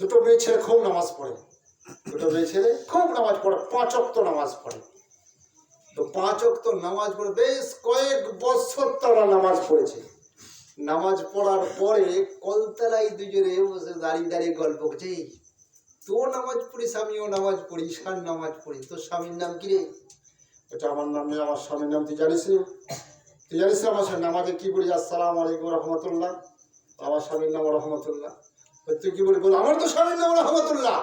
দুটো মেয়ে ছেলে খুব নামাজ পড়ে। দুটো মেয়ে ছেলে খুব নামাজ পড়ে, পাঁচ অক্ত নামাজ পড়ে। তো পাঁচ অক্ত নামাজ পড়ে, বেশ কয়েক বছর তারা নামাজ পড়েছে। নামাজ পড়ার পরে কলতলায় দুজনে বসে দাঁড়িয়ে দাঁড়িয়ে গল্প করছে তো নামাজ পড়িস, আমিও নামাজ পড়ি, ঈশান নামাজ পড়ি, তোর স্বামীর নাম কি রে? এটা আমার নাম নেই, আমার স্বামীর নাম তুই জানিস তুই জানিস আমার নামাজে কি বলি আসসালাম আলাইকুম রহমতুল্লাহ। আমার স্বামীর নাম রহমতুল্লাহ। কি বলি, আমার তো রহমতুল্লাহ।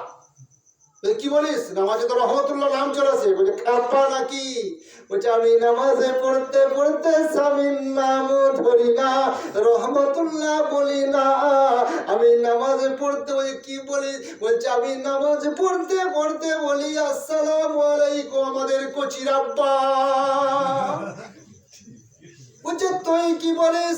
কি বলিস? নামাজে তো রহমতুল্লাহ নাম চলে আসে। বলছে খাপ্পা নাকি? বলছে, আমি নামাজে পড়তে পড়তে স্বামীর নাম ধরি না, রহমতুল্লাহ বলি না। আমি নামাজে পড়তে বলি, কি বলি? বলছে, আমি নামাজে পড়তে পড়তে বলি, আসসালামু আলাইকুম, আমাদের কচির আব্বা। বলছে, তুই কি বলিস?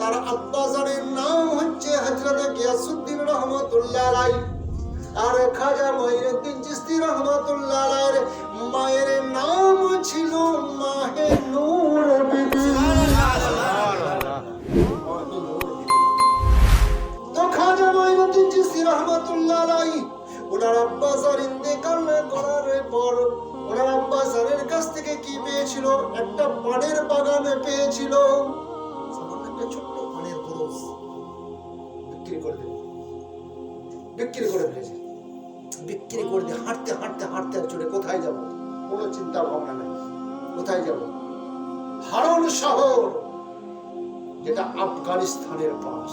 তার আব্বাজানের নাম হচ্ছে হযরত গিয়াসউদ্দিন রহমাতুল্লাহ আলাই আর খাজা মঈনুদ্দিন চিশতি রহমাতুল্লাহ আলাইয়ের মায়ের নাম ছিল মাহে নূর বিবি তো খাজা ওনার কাছ থেকে কি পেয়েছিল? একটা পানের বাগানে পেয়েছিল। একটা ছোট্ট বিক্রি করে বিক্রি করে ফেলেছে বিক্রি করে দিয়ে হাঁটতে হাঁটতে হাঁটতে চলে কোথায় যাব? কোনো চিন্তা ভাবনা নেই। কোথায় যাব? শহর, যেটা আফগানিস্তানের পাশ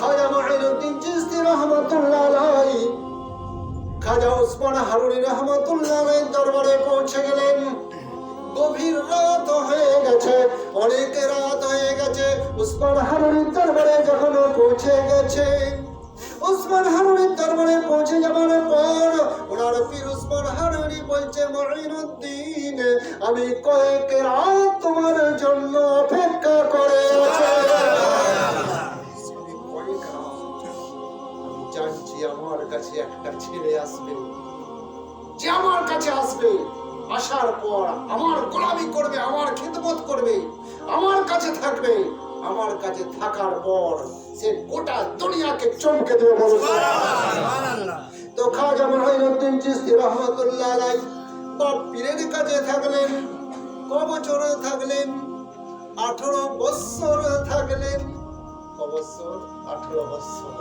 খাজা মাইনুদ্দিন আলাইহি, খাজা ওসমান হারুনি দরবারে পৌঁছে গেলেন। গভীর রাত হয়ে গেছে, অনেক রাত হয়ে গেছে। উসমান হারুনির দরবারে যখন পৌঁছে গেছে, উসমান হারুনির দরবারে পৌঁছে যাবার পর ওনার পীর উসমান হারুনি বলছে মাইনুদ্দিন আমি কয়েক রাত তোমার জন্য অপেক্ষা করে আছি। আমার কাছে একটা ছেলে আসবে। যে আমার কাছে আসবে। আসার পর আমার গোলামি করবে আমার খিদমত করবে আমার কাছে থাকবে। আমার কাছে থাকার পর সে গোটা দুনিয়াকে চমকে দেবে বলো। তো খাজা মাইনুদ্দিন চিশতি রহমতুল্লাহ আলাই বাপ পীরের কাছে থাকলেন ক বছর থাকলেন আঠারো বৎসর থাকলেন। ক বৎসর আঠারো বৎসর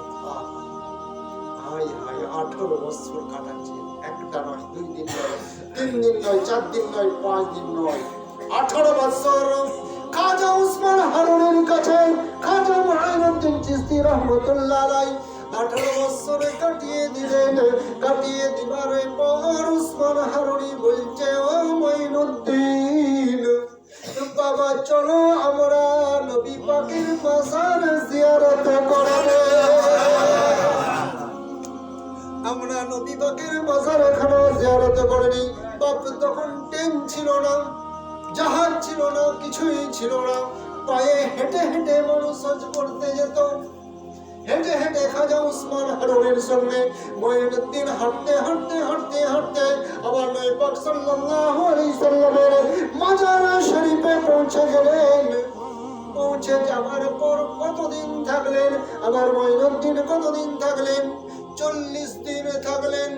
হাই হাই আঠারো বছর কাটাচ্ছে একটা নয় দুই দিন নয়, তিন দিন নয়, চার দিন নয়, পাঁচ দিন নয়। আঠারো বছর। খাজা উসমান হারুনের কাছে খাজা মাইনুদ্দিন চিশতি রহমতুল্লাহ আলাই আঠারো বছরে কাটিয়ে দিলেন। কাটিয়ে দিবার পর উসমান হারুনি বলছে, ও মাইনুদ্দিন বাবা, চলো আমরা নবী পাকের মাসার জিয়ারত করবে। আমরা নবী পাকের মাজার এখনও জিয়ারত করিনি। তখন ট্রেন ছিল না, জাহাজ ছিল না, কিছুই ছিল না। পায়ে হেঁটে হেঁটে মানুষ হজ করতে যেত। হেঁটে হেঁটে খাজা উসমান হারুনের সঙ্গে মঈনুদ্দিন হাঁটতে হাঁটতে হাঁটতে হাঁটতে আবার নয় পাক সাল্লাল্লাহু আলাইহি সাল্লামের মাজার শরীফে পৌঁছে গেলেন। পৌঁছে যাওয়ার পর কতদিন থাকলেন? আবার মঈনুদ্দিন কতদিন থাকলেন? চল্লিশ দিন থাকলেন।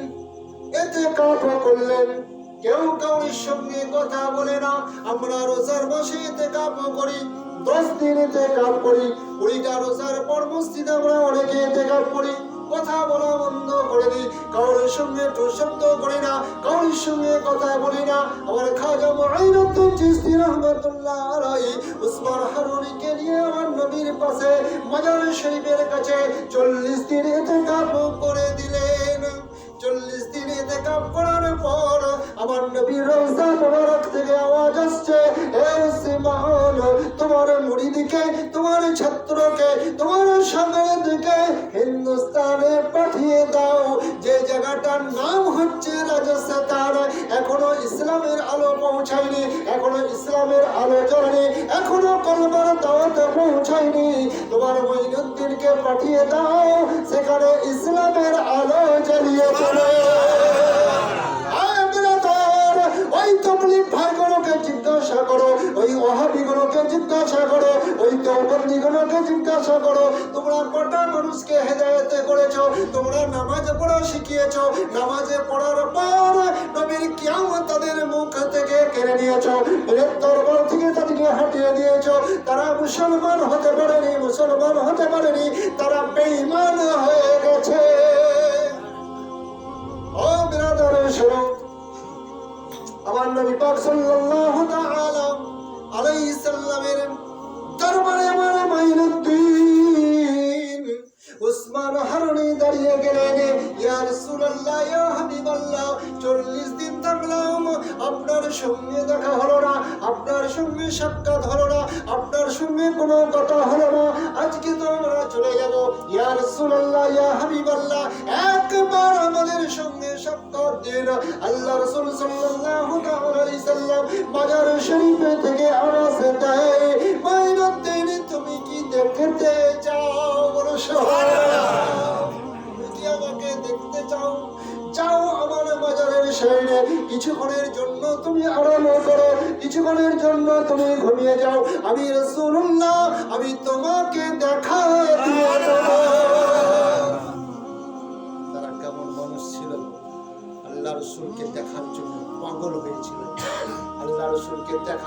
এতে কাপ করলেন। কেউ কাউরির সঙ্গে কথা বলে না। আমরা রোজার মাসে এতে কাপ করি, দশ দিন এতে কাপ করি। কুড়িটা রোজার পর মসজিদে আমরা অনেকে এতে কাপ করি। কথা বলা বন্ধ করে দিই। কারোর সঙ্গে একটু শব্দ করি না, কারোর সঙ্গে কথা বলি না। আমার খাজা চিশতি নবীর পাশে মাজার শরীফের কাছে চল্লিশ করে দিলেন। চল্লিশ করার পর আমার নবীর মোবারক থেকে আওয়াজ আসছে তোমার তোমার ছাত্রকে, তোমার সঙ্গীকে হিন্দুস্তানে পাঠিয়ে দাও। যে জায়গাটার নাম হচ্ছে রাজা রাজস্থান। এখনও ইসলামের আলো পৌঁছায়নি, এখনও ইসলামের আলো জ্বলেনি এখনও কলমার দাওয়াতে পৌঁছায়নি। তোমার মঈনুদ্দিনকে পাঠিয়ে দাও, সেখানে ইসলামের আলো জ্বালিয়ে চলে ওই তবলিক ভাইগুলোকে জিজ্ঞাসা করো, ওই ওহাবিগুলোকে জিজ্ঞাসা করো, ওই দেওবন্দিগুলোকে জিজ্ঞাসা করো, তোমরা কটা মানুষকে হেদায়েতে করেছ, তোমরা নামাজ পড়া শিখিয়েছো, নামাজে পড়ার পর নবীর কিয়ামত তাদের মুখ থেকে কেড়ে নিয়েছো দরবার থেকে তাদেরকে হাঁটিয়ে দিয়েছ, তারা মুসলমান হতে পারেনি, মুসলমান হতে পারেনি, তারা বেঈমান হয়ে গেছে। ও বিরাদরের শোনো আমার নবী পাক সাল্লাল্লাহু আলাইহি সাল্লামের দরবারে আমার মাইনুদ্দিন উসমান হারুনি দাঁড়িয়ে গেলেন। ইয়া রাসূলুল্লাহ, ইয়া হাবিবাল্লাহ 40 দিন থাকলাম, আপনার সঙ্গে দেখা হলো না, আপনার সঙ্গে সাক্ষাৎ হলো না, আপনার সঙ্গে কোনো কথা হলো না। আজকে তো আমরা চলে যাব। ইয়া রাসূলুল্লাহ, ইয়া হাবিবাল্লাহ, একবার আমাদের সঙ্গে দিন আল্লাহ রাসূল সাল্লাল্লাহু আলাইহি সাল্লাম বাজার শরীফে থেকে দেয় তুমি কি দেখতে চাও? কি আমাকে দেখতে চাও? আমার বাজারের সাইডে, কিছুক্ষণের জন্য তুমি আরাম করো, কিছুক্ষণের জন্য তুমি ঘুমিয়ে যাও। আমি রসুল্লাহ আমি তোমাকে দেখা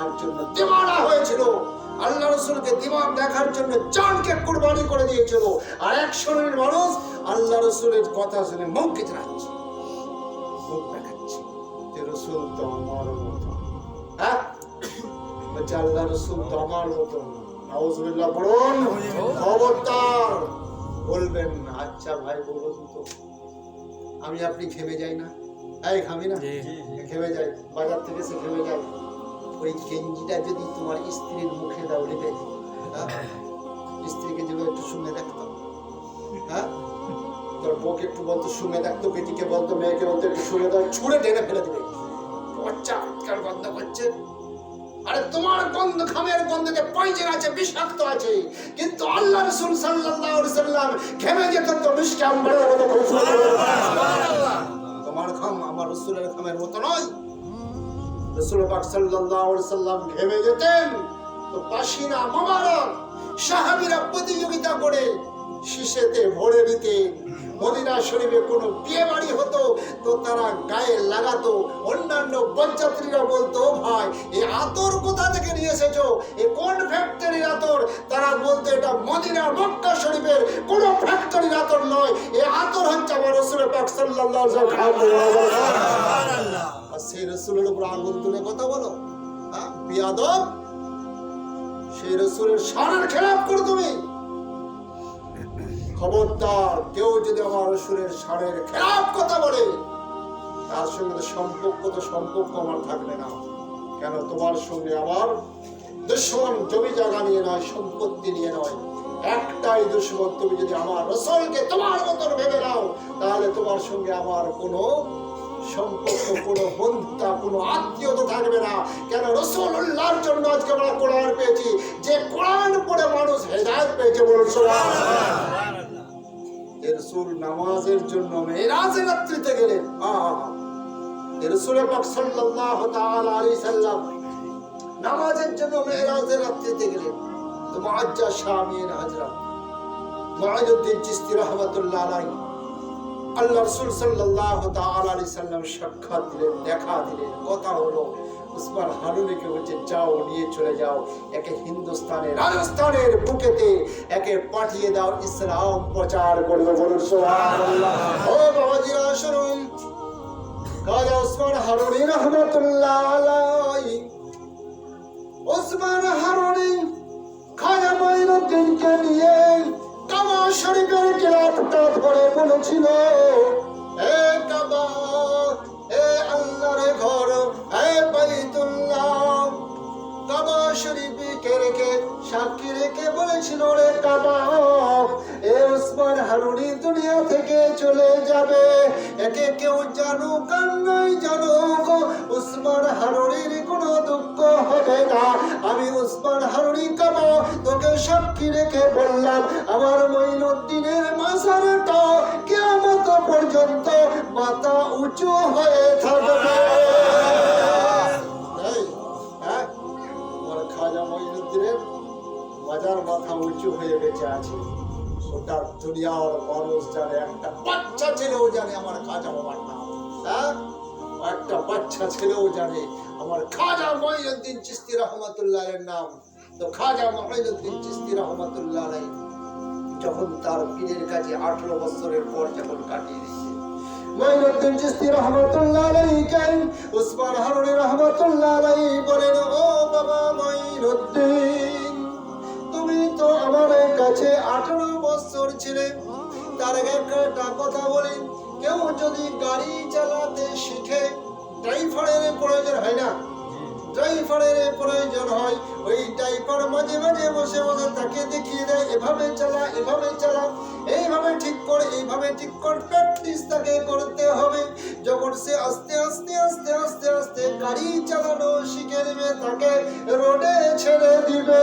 দেখার জন্য দিওয়ানা হয়েছিল। আল্লাহ রসুলকে দিমাগ দেখার জন্য জানকে কুরবানি করে দিয়েছিল। আর এক শ্রেণির মানুষ আল্লাহ রসুলের কথা শুনে মুখ দেখাচ্ছে। যে রসুল তো আমার মতো। হ্যাঁ? বলছে আল্লাহ রসুল তো আমার মতো। নাউজুবিল্লাহ পড়ুন খবরদার। বলবেন আচ্ছা ভাই বলুন তো। আমি আপনি খেমে যাই না? এই খামি না? খেমে যাই। বাজার থেকে সে খেমে যাই। ওই গেঞ্জিটা যদি তোমার স্ত্রীর মুখে দাও লেগে স্ত্রীকে যদি একটু শুনে দেখতো হ্যাঁ? তোর বউকে একটু বলতো শুনে দেখতো বেটিকে বলতো মেয়েকে বলতো একটু শুনে দাও ছুঁড়ে টেনে ফেলে দেবে। করছে। আরে তোমার গন্ধ খামের গন্ধতে পয়জন আছে বিষাক্ত আছে। কিন্তু আল্লাহ রসুল সাল্লাল্লাহু আলাইহি সাল্লাম ঘেমে যেত তো মিষ্টি আম্বরের মতো তোমার খাম আমার রসুলের খামের মতো নয়। সাল্লাম ঘেমে যেতেন। তো মোবারক সাহাবীরা প্রতিযোগিতা করে শিশেতে ভরে দিতেন মদিনা শরীফে কোনো বিয়ে বাড়ি হতো তো তারা গায়ে লাগাতো। অন্যান্য বরযাত্রীরা বলতো, ভাই এই আতর কোথা থেকে নিয়ে এসেছ? এ কোন ফ্যাক্টরির আতর? তারা বলতো, এটা মদিনা মক্কা শরীফের কোনো ফ্যাক্টরির আতর নয়। এই আতর হচ্ছে আমার রসুল পাক সাল্লাল্লাহু আলাইহি ওয়াসাল্লাম আর সেই রসুলের উপর আঙ্গুল তুলে কথা বলো। হ্যাঁ? সেই রসুলের সারার খেলাপ করো তুমি। খবরদার, কেউ যদি আমার রসুলের সারের খেলাপ কথা বলে, তার সঙ্গে সম্পর্ক তো সম্পর্ক আমার থাকবে না। কেন? তোমার সঙ্গে আমার দুশ্মন জমি জায়গা নিয়ে নয়, সম্পত্তি নিয়ে নয়। একটাই দুশ্মন তুমি যদি আমার রসলকে তোমার মতন ভেবে নাও, তাহলে তোমার সঙ্গে আমার কোনো সম্পর্ক, কোনো বন্ধুতা, কোনো আত্মীয়তা থাকবে না। কেন? রসুল উল্লাহর জন্য আজকে আমরা কোরআন পেয়েছি। যে কোরআন পড়ে মানুষ হেদায়ত পেয়েছে, বলুন। রসুল নামাজের জন্য মেরাজে রাত্রিতে গেলেন। আহা। পাক সাল্লাল্লাহু তাআলা আলাইহি সাল্লাম নামাজের জন্য মেরাজে রাত্রিতে গেলেন। তো মুআজ্জা শামিন হযরত মুআজুদ্দিন চিশতি রাহমাতুল্লাহ আলাইহি। আল্লাহ রসুল তাআলা আলাইহি সাল্লাম সাক্ষাৎ দিলেন, দেখা দিলেন, কথা হলো, উসমান হারুনিকে বলছে, যাও, নিয়ে চলে যাও। একে হিন্দুস্তানের, রাজস্থানের বুকেতে একে পাঠিয়ে দাও, ইসলাম প্রচার করবে বলুন ও বাবাজিরা শুনুন কাজা উসমান হারুনি রহমাতুল্লাহ ধরে বলেছিল সাক্ষী রেখে বলেছিল রে কাটাও এ হারুনি দুনিয়া থেকে চলে যাবে। একে কেউ জানুক উসমান হারুনির কোনো দুঃখ হবে না। আমি উসমান হারুনি কাবো তোকে সাক্ষী রেখে বললাম আমার মঈনুদ্দিনের মাসারটা কেমত পর্যন্ত মাথা উঁচু হয়ে থাকবে। হ্যাঁ, খাজা মাজার মাথা উঁচু হয়ে বেঁচে আছে। ওটা দুনিয়ার মানুষ জানে, একটা বাচ্চা ছেলেও জানে আমার খাজা বাবার নাম হ্যাঁ? একটা বাচ্চা ছেলেও জানে আমার খাজা মঈনুদ্দিন চিস্তি রহমতুল্লাহ নাম। তো খাজা মঈনুদ্দিন চিস্তি রহমতুল্লাহ যখন তার পীরের কাছে আঠারো বছরের পর যখন কাটিয়ে দিয়েছে। রহমতুল্লাহ উসমান হারুনি রহমতুল্লাহ বলেন, ও বাবা মঈনুদ্দিন তুমি তো আমার কাছে আঠারো বছর ছেলে। তার একটা কথা বলি, কেউ যদি গাড়ি চালাতে শিখে ড্রাইভারের প্রয়োজন হয় না। ড্রাইভারের প্রয়োজন হয়। ওই ড্রাইভার মাঝে মাঝে বসে বসে তাকে দেখিয়ে দেয়, এভাবে চালা এভাবে চালা, এইভাবে ঠিক করে, এইভাবে ঠিক কর প্র্যাকটিস তাকে করতে হবে। যখন সে আস্তে আস্তে আস্তে আস্তে আস্তে গাড়ি চালানো শিখে নেবে, তাকে রোডে ছেড়ে দিবে।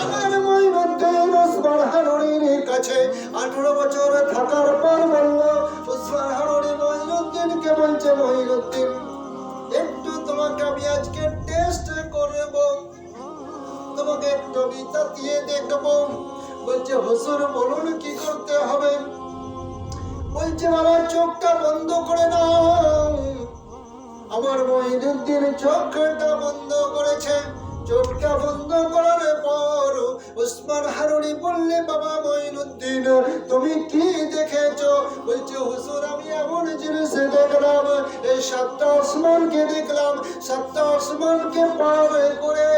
আমার মঈনুদ্দিন ওসমান কাছে আঠারো বছর থাকার পর বলল, ওসমান হারুনি মঈনুদ্দিনকে বলছে তোমাকে আমি আজকে টেস্ট করব। তোমাকে একটু বিতা দিয়ে দেখব। বলছে, হুজুর, বলুন কি করতে হবে? বলছে বাবা চোখটা বন্ধ করে নাও আমার মহিনুদ্দিন চোখটা বন্ধ করেছে। চোখটা বন্ধ করার পর উসমান হারুনি বললে, বাবা মঈনুদ্দিন তুমি কি দেখেছ? বলছে, হুজুর, আমি এমন জিনিস দেখলাম। এই সাতটা আসমানকে দেখলাম। সাতটা আসমানকে পার করে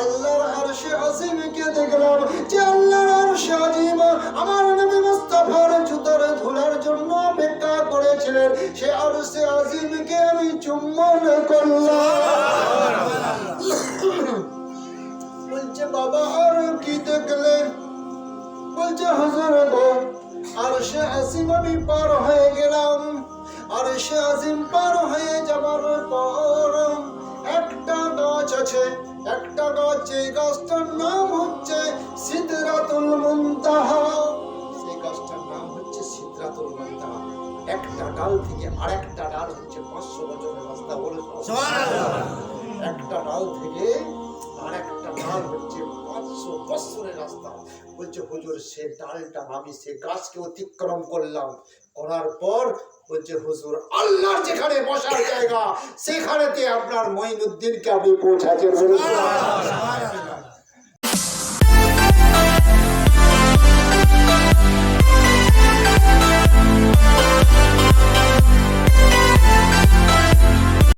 আল্লাহর আরশে আজিমকে দেখলাম যে আল্লাহর আরশে আজিম আমার নবী মুস্তাফার জুতার ধুলার জন্য অপেক্ষা করেছিলেন। সে আরশে আজিমকে আমি চুম্বন করলাম। বলছে, বাবা, আর কি দেখলেন? বলছে, হুজুর আর সে আসিম আমি পার হয়ে গেলাম। আর সে আসিম পার হয়ে যাবার পর একটা গাছ আছে একটা গাছ এই গাছটার নাম হচ্ছে সিদরাতুল মুনতাহা। সেই গাছটার নাম হচ্ছে সিদরাতুল মুনতাহা। একটা ডাল থেকে আরেকটা ডাল হচ্ছে পাঁচশো বছরের রাস্তা বলে একটা ডাল থেকে আরেকটা ডাল হচ্ছে বলছে, হুজুর, সে ডালটা আমি সে গাছকে অতিক্রম করলাম। করার পর বলছে, হুজুর, আল্লাহর যেখানে বসার জায়গা, সেখানেতে আপনার মঈনুদ্দিনকে আমি বলেছি